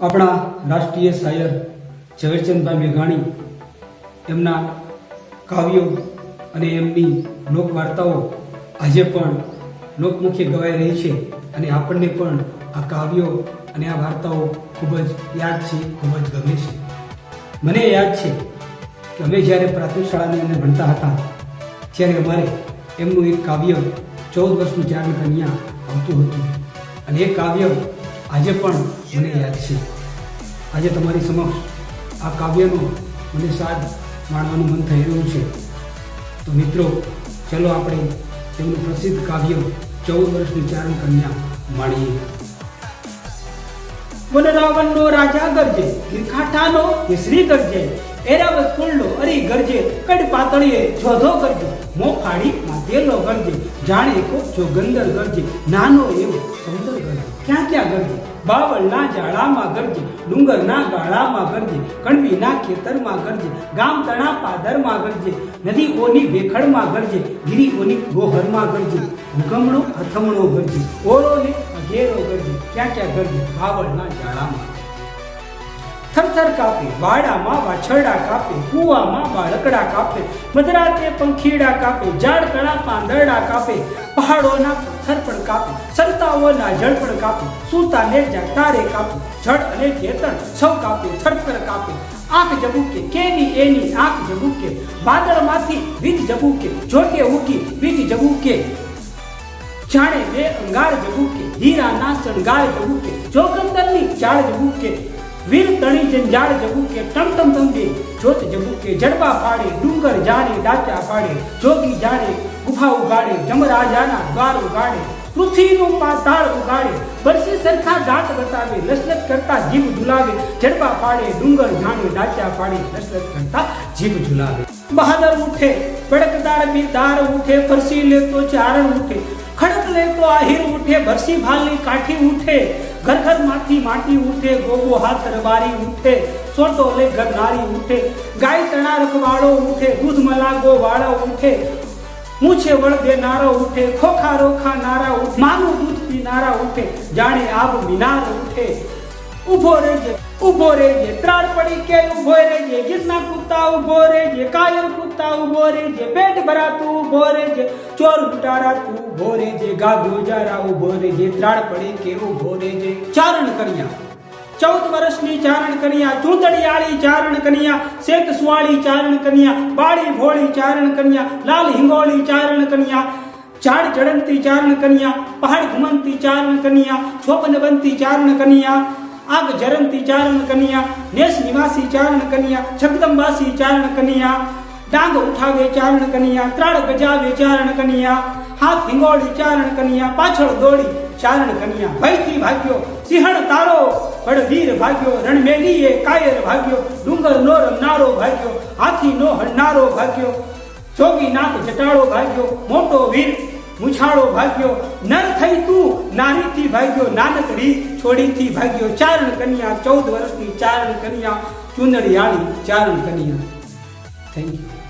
આપણા રાષ્ટ્રીય શાયર ઝવેરચંદભાઈ મેઘાણી, એમના કાવ્યો અને એમની લોકવાર્તાઓ આજે પણ લોકમુખે ગવાઈ રહી છે અને આપણને પણ આ કાવ્યો અને આ વાર્તાઓ ખૂબ જ યાદ છે, ખૂબ જ ગમે છે. મને યાદ છે કે અમે જ્યારે પ્રાથમિક શાળાની અંદર ભણતા હતા, ત્યારે અમારે એમનું એક કાવ્ય ચૌદ વર્ષનું જ્યારે કન્યા આવતું હતું. અને એ કાવ્ય આજે પણ મને યાદ છે. આજે તમારી સમક્ષ આ કાવ્યનો મને સાદ માણવાનું મન થઈ રહ્યું છે. તો મિત્રો, ચલો આપણે તેમનું પ્રસિદ્ધ કાવ્ય ચૌદ વર્ષની ચારણ કન્યા માણીએ. વનરાવણનો રાજા ગરજે, ગીરખાઠાનો કેસરી ગરજે, એરાવત કુંડલો અરી ગરજે કડ પાતળીએ જોધો ગરજે મોફાડી માધેલો ગરજે, જાણે કો જોગંદર ગરજે, નાનો એવો સુંદર ક્યાં ગરજે, બાવળના જાળામાં ગરજે, ડુંગરના ગાળામાં ગરજે, કણવીના ખેતરમાં ગરજે ગામ તણા પાદરમાં ગરજે, નદીઓની વેખડમાં ગરજે, ગિરીઓની ગોહરમાં ગરજે ભૂકમણો અથમણો ગરજે ઓળો ને અઘેરો ગરજે, ક્યાં ક્યાં ગરજે, બાવળના જાળામાં થરથર કાપે, વાડામાં વાછરડા કાપે, કૂવામાં બાળકડા કાપે, મધરાતે પંખીડા કાપે ઝાડ તણા પાંદરડા કાપે, પહાડોના પથ્થર પણ કાપે સંતાઓના જળ પણ કાપે સૂતાને જાટારે કાપે, જળ અને ચેતન સૌ કાપે થરથર કાપે, આંખ જબુકે, કેની એની આંખ જબુકે, વાદળમાંથી વીજ જબુકે જોટે ઉઠી વીજ જબુકે, જાણે બે અંગાર જબુકે, હીરાના શણગાર જબુકે, જોગંદરની ચાળ જબુકે, વીર તણી જંજાળ જબુકે, ટમ ટમ તંબે જોત જબુકે, જડબા પાડે ડુંગર જાણે ડાચા પાડે, જોગી જાણે, ગુફા ઉગાડે, જમરાજાના દ્વાર ઉગાડે પૃથ્વીનું પાતાળ ઉગાડે. બરસી સરખા દાંત બતાવે લસલત કરતા જીભ ઝુલાવે. જડબા પાડે, ડુંગર જાણે ડાચા પાડે લસલત કરતા જીભ ઝુલાવે. બહાદર ઉઠે બળકદાર બીરદાર ઉઠે, ફરસી લેતો ચારણ ઉઠે. ખડક લેતો આહિર ઉઠે ભરસી ભાલની કાઠી ઉઠે. ઘર ઘરમાંથી માટી ઉઠે ગોગો હાથ રબારી ઉઠે. સોટો લે ઘર નારી ઉઠે. ગાય તણા રખવાળો ઉઠે, દૂધ મલાગો વાળો ઉઠે. મૂછે વળ નારો ઉઠે, ખોખા રોખા નારા ઉઠે, માનું દૂધ પીનારા ઉઠે, જાણે આબ મિનાર ઉઠે. ઊભો રહેજે ઊભો રહેજે, ત્રાળ પડી કે ઊભો રહેજે ગીરના કૂતા ઊભો રહેજે, કાયર કૂતા ઊભો રહેજે, પેટ ભરા તું ઊભો રહેજે, ચોર લૂંટારા તું ઊભો રહેજે ગા જારા ઊભો રહેજે, ત્રાળ પડી કે ઊભો રહેજે, ચારણ કર્યા. ચૌદ વર્ષની ચારણ કન્યા ચૂંદડિયાળી ચારણ કન્યા શેત સુવાળી ચારણ કન્યા બાળી ભોળી ચારણ કન્યા લાલ હિંગોળી ચારણ કન્યા ઝાડ ચડંતી ચારણ કન્યા પહાડ ઘુમંતી ચારણ કન્યા છોપન બનતી ચારણ કન્યા આગ જરંતી ચારણ કન્યા નેસ નિવાસી ચારણ કન્યા જગદંબાસી ચારણ કન્યા ડાંગ ઉઠાવે ચારણ કન્યા ત્રાળ ગજાવે ચારણ કન્યા હાથ હિંગોળી ચારણ કન્યા પાછળ દોડી ચારણ કન્યા ભયથી ભાગ્યો સિંહણ તારો બળવીર ભાગ્યો રણમેડીએ કાયર ભાગ્યો, ડુંગર નો રમનારો ભાગ્યો, હાથી નો હણનારો ભાગ્યો જોગી નાક જટાળો ભાગ્યો, મોટો વીર મુછાળો ભાગ્યો, નર થઈ તું, નારીથી ભાગ્યો, નાનકડી છોડીથી ભાગ્યો, ચારણ કન્યા, ચૌદ વર્ષની ચારણ કન્યા ચુંદડિયાળી ચારણ કન્યા. Thank you